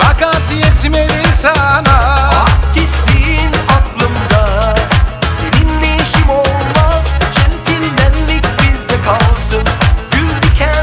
Fakat yetmedi sana.